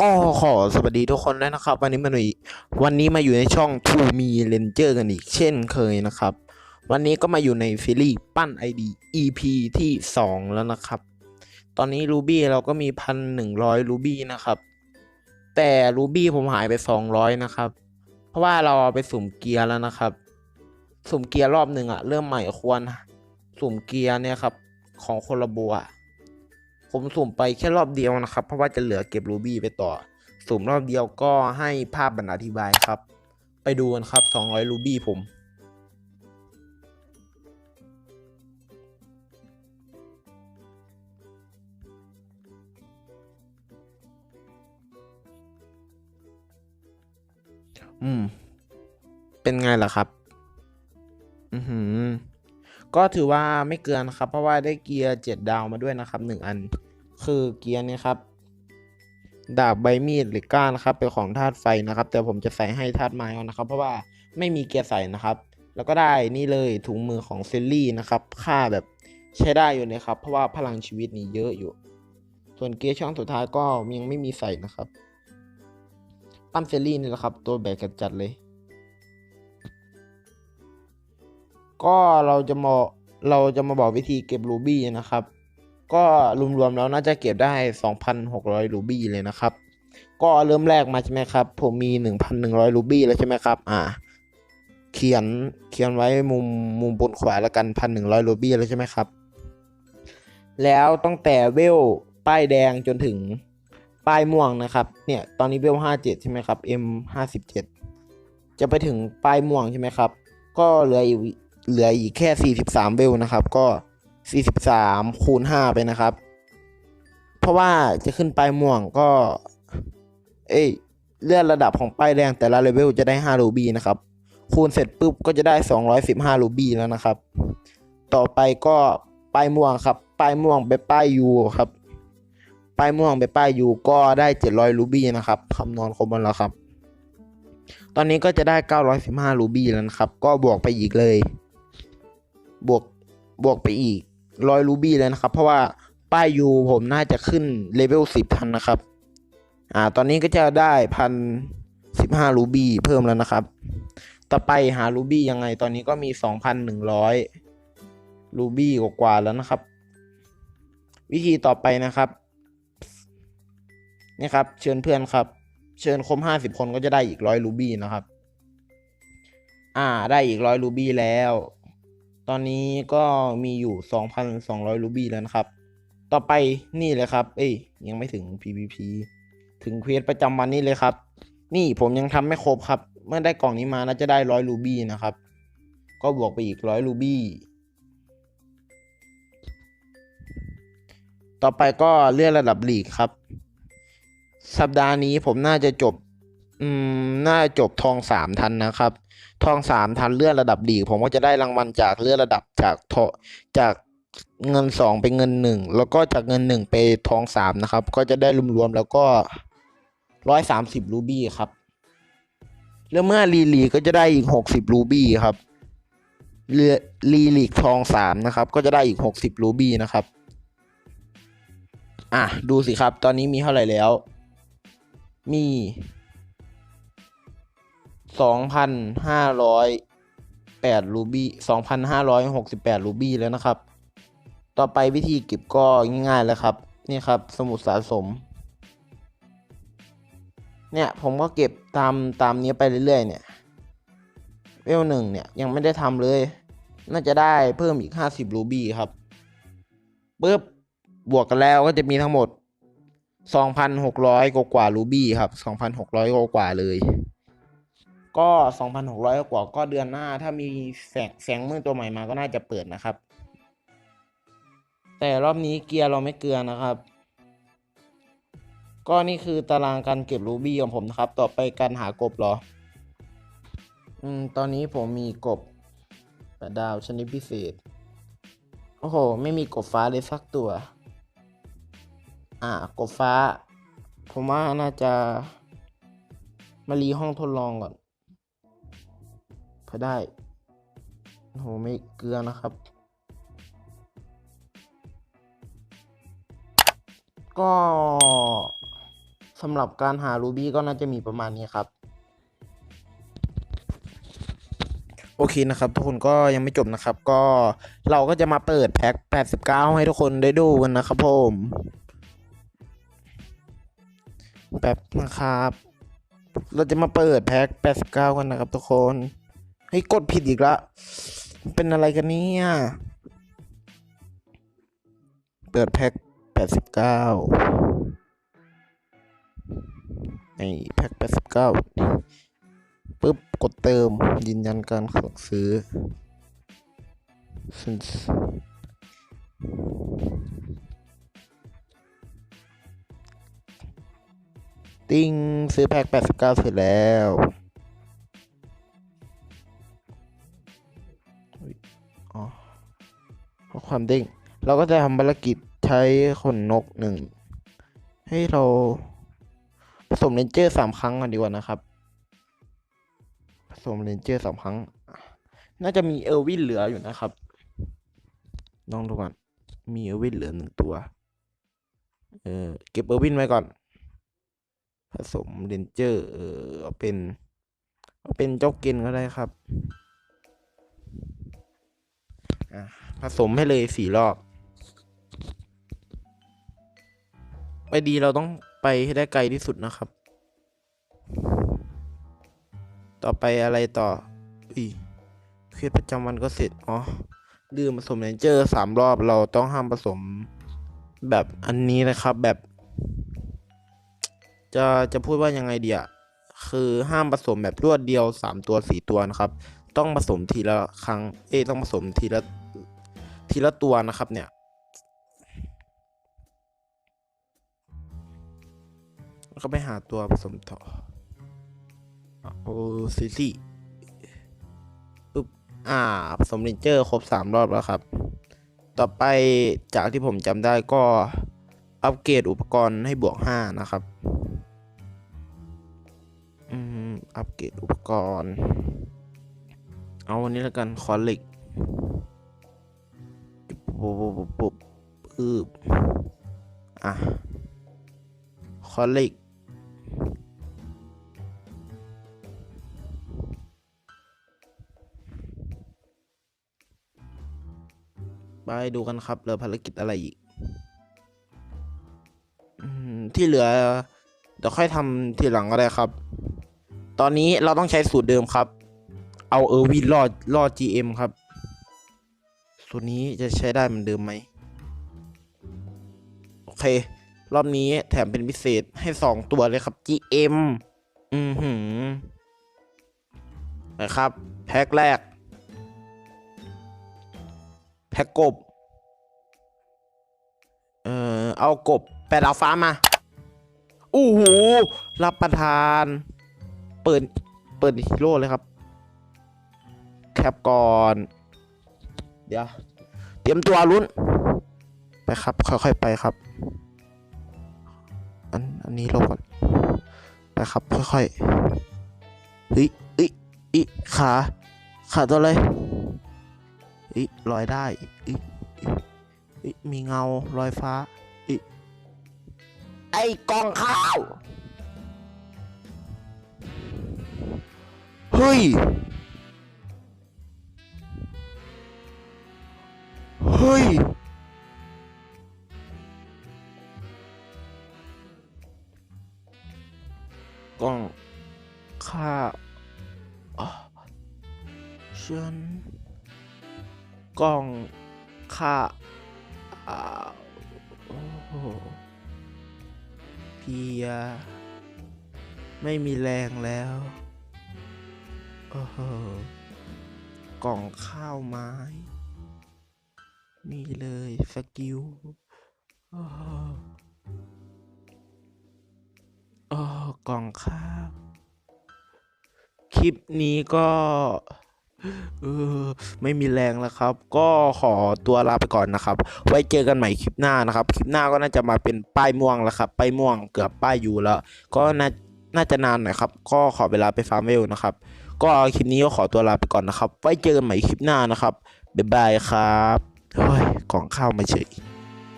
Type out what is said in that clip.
ก็ขอสวัสดีทุกคนด้วยนะครับ วันนี้มาหน่อยวันนี้มาอยู่ในช่อง To Me Ranger กันอีกเช่นเคยนะครับ วันนี้ก็มาอยู่ในซีรีส์ปั้น ID EP ที่ 2 แล้วนะครับ ตอนนี้รูบี้เราก็มีพันหนึ่งร้อยรูบี้นะครับ แต่รูบี้ผมหายไป 200 นะครับ เพราะว่าเราเอาไปสุ่มเกียร์แล้วนะครับ สุ่มเกียร์รอบหนึ่งอะเริ่มใหม่ควร สุ่มเกียร์เนี่ยครับ ของคนละบัว ผมสุ่มไปแค่รอบเดียวนะครับ เพราะว่าจะเหลือเก็บรูบี้ไปต่อ สุ่มรอบเดียวก็ให้ภาพบรรณาธิบายครับ ไปดูกันครับ 200 รูบี้ผมอืม เป็นไงล่ะครับ อือหือ ก็ถือว่าไม่เกินครับ เพราะว่าได้เกียร์เจ็ดดาวมาด้วยนะครับหนึ่งอัน คือเกียร์เนี่ยครับ ดาบใบมีดหรือก้านนะครับเป็นของธาตุไฟนะครับ แต่ผมจะใส่ให้ธาตุไม้เอานะครับ เพราะว่าไม่มีเกียร์ใส่นะครับ แล้วก็ได้นี่เลยถุงมือของเซลลี่นะครับ ค่าแบบใช้ได้อยู่นะครับ เพราะว่าพลังชีวิตนี่เยอะอยู่ ส่วนเกียร์ช่องสุดท้ายก็ยังไม่มีใส่นะครับปั้นเซลลี่นี่แหละครับ ตัวแบกจัดเลย ก็เราจะมาเราจะมาบอกวิธีเก็บรูบี้นะครับ ก็รวมๆแล้วน่าจะเก็บได้ 2,600 รูบี้เลยนะครับ ก็เริ่มแรกมาใช่ไหมครับ ผมมี 1,100 รูบี้แล้วใช่ไหมครับ อ่า เขียนเขียนไว้มุมมุมบนขวาแล้วกัน 1,100 รูบี้แล้วใช่ไหมครับ แล้วตั้งแต่เวลป้ายแดงจนถึงป้ายม่วงนะครับ เนี่ย ตอนนี้เวล57 ใช่ไหมครับ M 57จะไปถึงป้ายม่วงใช่ไหมครับ ก็เหลืออีกเหลืออีกแค่ 43เบลนะครับ ก็ 43คูณ5ไปนะครับ เพราะว่าจะขึ้นป้ายม่วงก็ เอ้ยเลื่อนระดับของป้ายแดงแต่ละเลเวลจะได้5รูบี้นะครับ คูณเสร็จปุ๊บก็จะได้ 215รูบี้แล้วนะครับ ต่อไปก็ป้ายม่วงครับ ป้ายม่วงไปป้ายยูครับ ป้ายม่วงไปป้ายยูก็ได้ 700รูบี้นะครับคำนวณครบหมดแล้วครับ ตอนนี้ก็จะได้ 915รูบี้แล้วนะครับ ก็บวกไปอีกเลย บวกบวกไปอีก ร้อยรูบี้เลยนะครับ เพราะว่าป้ายยูผมน่าจะขึ้นเลเวลสิบทันนะครับ อ่า ตอนนี้ก็จะได้พันสิบห้ารูบี้เพิ่มแล้วนะครับ ต่อไปหารูบี้ยังไง ตอนนี้ก็มีสองพันหนึ่งร้อยรูบี้กว่าแล้วนะครับ วิธีต่อไปนะครับ นี่ครับ เชิญเพื่อนครับ เชิญครบห้าสิบคนก็จะได้อีกร้อยรูบี้นะครับ อ่า ได้อีกร้อยรูบี้แล้ว ตอนนี้ก็มีอยู่ 2,200 รูบี้แล้วนะครับ ต่อไปนี่เลยครับ เอ้ยยังไม่ถึง PVP ถึงเควสประจำวันนี้เลยครับ นี่ผมยังทำไม่ครบครับ เมื่อได้กล่องนี้มาน่าจะได้ร้อยรูบี้นะครับ ก็บวกไปอีกร้อยรูบี้ ต่อไปก็เลื่อนระดับลีกครับ สัปดาห์นี้ผมน่าจะจบ อืม น่าจะจบทองสามทันนะครับ ทองสามทันเลื่อนระดับดีผมก็จะได้รางวัลจากเลื่อนระดับจากทอจากเงินสองไปเงินหนึ่งแล้วก็จากเงินหนึ่งไปทองสามนะครับ ก็จะได้รวมๆแล้วก็ร้อยสามสิบรูบี้ครับ แล้วเมื่อรีลีก็จะได้อีกหกสิบรูบี้ครับเรือรีลีกทองสามนะครับ ก็จะได้อีกหกสิบรูบี้นะครับ อะ ดูสิครับ ตอนนี้มีเท่าไหร่แล้ว มี สองพันห้าร้อยแปดรูบี้สองพันห้าร้อยหกสิบแปดรูบี้แล้วนะครับ ต่อไปวิธีเก็บก็ง่ายๆแล้วครับ นี่ครับสมุดสะสม เนี่ยผมก็เก็บตามตามนี้ไปเรื่อยๆเนี่ยเวลหนึ่งเนี่ยยังไม่ได้ทำเลย น่าจะได้เพิ่มอีกห้าสิบรูบี้ครับปึ๊บบวกกันแล้วก็จะมีทั้งหมดสองพันหกร้อยกว่ารูบี้ครับสองพันหกร้อยกว่าเลย ก็สองพันหกร้อยกว่าก็เดือนหน้า ถ้ามีแสงแสงมืดตัวใหม่มาก็น่าจะเปิดนะครับ แต่รอบนี้เกียร์เราไม่เกลือนะครับ ก็นี่คือตารางการเก็บรูบี้ของผมนะครับ ต่อไปการหากบหรอ อืม ตอนนี้ผมมีกบแปดดาวชนิดพิเศษ โอ้โห ไม่มีกบฟ้าเลยสักตัว อ่ากบฟ้า ผมว่าน่าจะมารีห้องทดลองก่อน เพื่อได้โหไม่เกลือนะครับ ก็สำหรับการหารูบี้ก็น่าจะมีประมาณนี้ครับ โอเคนะครับ ทุกคนก็ยังไม่จบนะครับ ก็เราก็จะมาเปิดแพ็ค 89 ให้ทุกคนได้ดูกันนะครับผมแป๊บนะครับ เราจะมาเปิดแพ็ค 89 กันนะครับทุกคน ฮ้ยกดผิดอีกละ เป็นอะไรกันเนี่ย เปิดแพ็ค89นี่แพ็ค89ปุ๊บ กดเติมยืนยันการสั่งซื้อ Since ติ้งซื้อแพ็ค89เสร็จแล้ว ข้อความเด้ง เราก็จะทำภารกิจใช้ขนนกหนึ่งให้เราผสมเลนเจอร์สามครั้งก่อนดีกว่านะครับ ผสมเลนเจอร์สามครั้ง น่าจะมีเออร์วินเหลืออยู่นะครับลองดูก่อน มีเออร์วินเหลือหนึ่งตัว เออเก็บเออร์วินไว้ก่อน ผสมเลนเจอร์ เออเอาเป็น เอาเป็นเจ้าเกนก็ได้ครับ ผสมให้เลยสี่รอบ ไปดีเราต้องไปให้ได้ไกลที่สุดนะครับ ต่อไปอะไรต่ออีเครียดประจำวันก็เสร็จ อ๋อลืมผสมเลนเจอร์สามรอบเราต้องห้ามผสมแบบอันนี้นะครับแบบ จะจะพูดว่ายังไงดีอะคือห้ามผสมแบบรวดเดียวสามตัวสี่ตัวนะครับ ต้องผสมทีละครั้ง เอ้ต้องผสมทีละ ทีละตัวนะครับเนี่ยแล้วก็ไปหาตัวผสมต่อโอ้ซีซีปุ๊บอ่าผสมเลนเจอร์ครบสามรอบแล้วครับ ต่อไปจากที่ผมจำได้ก็อัปเกรดอุปกรณ์ให้บวกห้านะครับอืมอัปเกรดอุปกรณ์ เอาวันนี้แล้วกันคอเล็ก ปุ๊บปุ๊บปุ๊บปุ๊บปึ๊บอะคอเล็กไปดูกันครับเหลือภารกิจอะไรอีกที่เหลือเดี๋ยวค่อยทำทีหลังก็ได้ครับ ตอนนี้เราต้องใช้สูตรเดิมครับ เอาเออร์วินรอดรอด GM ครับ ตรนี้จะใช้ได้เหมือนเดิมไหมโอเค รอบนี้แถมเป็นพิเศษให้สองตัวเลยครับ GM อือหือนะครับ แพ็คแรก แพ็กกบ เอ่อ เอากบแปดดาวฟ้ามาอู้หูรับประทาน เปิด เปิดฮีโร่เลยครับ แคปก่อน เดี๋ยว เตรียมตัวลุ้น ไปครับ ค่อยๆไปครับ อันอันนี้ลงก่อน ไปครับ ค่อยๆเฮ้ยเอ้ยอีขา ขาตัวอะไรอิลอยได้อิอิมีเงาลอยฟ้าอิไอ้กองข้าว เฮ้ย เฮ้ยกองข้าวอะฉันกล้องค่าอ่าโอ้โหเพีย ไม่มีแรงแล้วโอ้โหกล่องข้าวไม้ นี่เลยสกิลโอ้โหโอ้กล่องข้าว คลิปนี้ก็เออไม่มีแรงแล้วครับ ก็ขอตัวลาไปก่อนนะครับ ไว้เจอกันใหม่คลิปหน้านะครับ คลิปหน้าก็น่าจะมาเป็นป้ายม่วงแล้วครับ ป้ายม่วงเกือบป้ายอยู่แล้ว ก็น่าน่าจะนานหน่อยครับ ก็ขอเวลาไปฟาร์มเวลนะครับ ก็คลิปนี้ก็ขอตัวลาไปก่อนนะครับ ไว้เจอกันใหม่คลิปหน้านะครับบ๊ายบายครับ เฮ้ยกล่องข้าวมาเฉย